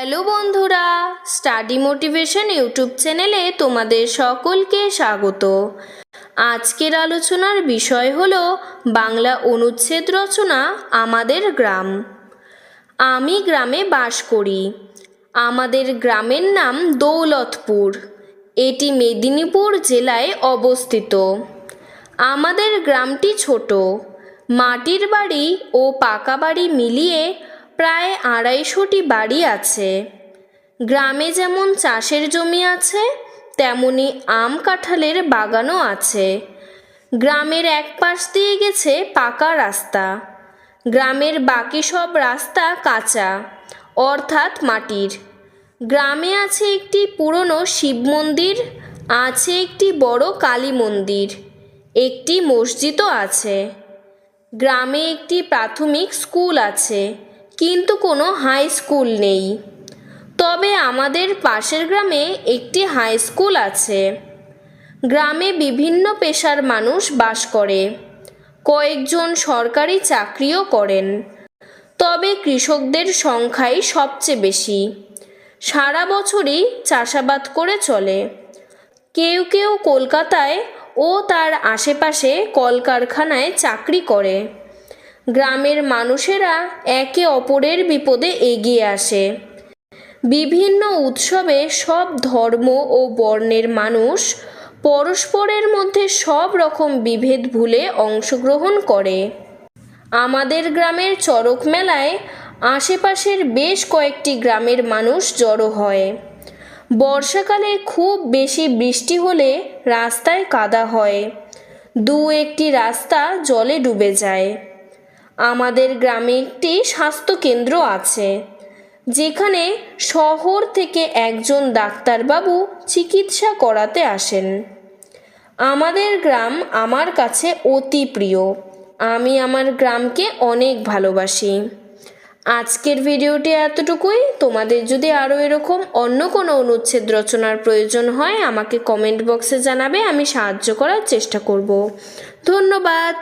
Hello বন্ধুরা, study motivation YouTube চ্যানেলে তোমাদের সকলকে স্বাগত। আজকের আলোচনার বিষয় হল বাংলা অনুচ্ছেদ রচনা আমাদের গ্রাম। আমি গ্রামে বাস করি। আমাদের গ্রামের নাম দৌলতপুর। এটি মেদিনীপুর জেলায় অবস্থিত। আমাদের গ্রামটি ছোট। মাটির বাড়ি ও পাকা বাড়ি মিলিয়ে প্রায় আড়াইশোটি বাড়ি আছে। গ্রামে যেমন চাষের জমি আছে, তেমনি আম কাঁঠালের বাগানও আছে। গ্রামের এক পাশ দিয়ে গেছে পাকা রাস্তা। গ্রামের বাকি সব রাস্তা কাঁচা, অর্থাৎ মাটির। গ্রামে আছে একটি পুরনো শিব মন্দির, আছে একটি বড় কালী মন্দির, একটি মসজিদও আছে। গ্রামে একটি প্রাথমিক স্কুল আছে। কিন্তু কোনো হাই স্কুল নেই। তবে আমাদের পাশের গ্রামে একটি হাই স্কুল আছে। গ্রামে বিভিন্ন পেশার মানুষ বাস করে। কয়েকজন সরকারি চাকরিও করেন। তবে কৃষকদের সংখ্যাই সবচেয়ে বেশি। সারা বছরই চাষাবাদ করে চলে। কেউ কেউ কলকাতায় ও তার আশেপাশে কলকারখানায় চাকরি করে। গ্রামের মানুষেরা একে অপরের বিপদে এগিয়ে আসে। বিভিন্ন উৎসবে সব ধর্ম ও বর্ণের মানুষ পরস্পরের মধ্যে সব রকম বিভেদ ভুলে অংশগ্রহণ করে। আমাদের গ্রামের চড়ক মেলায় আশেপাশের বেশ কয়েকটি গ্রামের মানুষ জড়ো হয়। বর্ষাকালে খুব বেশি বৃষ্টি হলে রাস্তায় কাদা হয়। দু একটি রাস্তা জলে ডুবে যায়। আমাদের গ্রামে একটি স্বাস্থ্যকেন্দ্র আছে, যেখানে শহর থেকে একজন ডাক্তারবাবু চিকিৎসা করাতে আসেন। আমাদের গ্রাম আমার কাছে অতি প্রিয়। আমি আমার গ্রামকে অনেক ভালোবাসি। আজকের ভিডিওটি এতটুকুই। তোমাদের যদি আরও এরকম অন্য কোনো অনুচ্ছেদ রচনার প্রয়োজন হয়, আমাকে কমেন্ট বক্সে জানাবে, আমি সাহায্য করার চেষ্টা করব। ধন্যবাদ।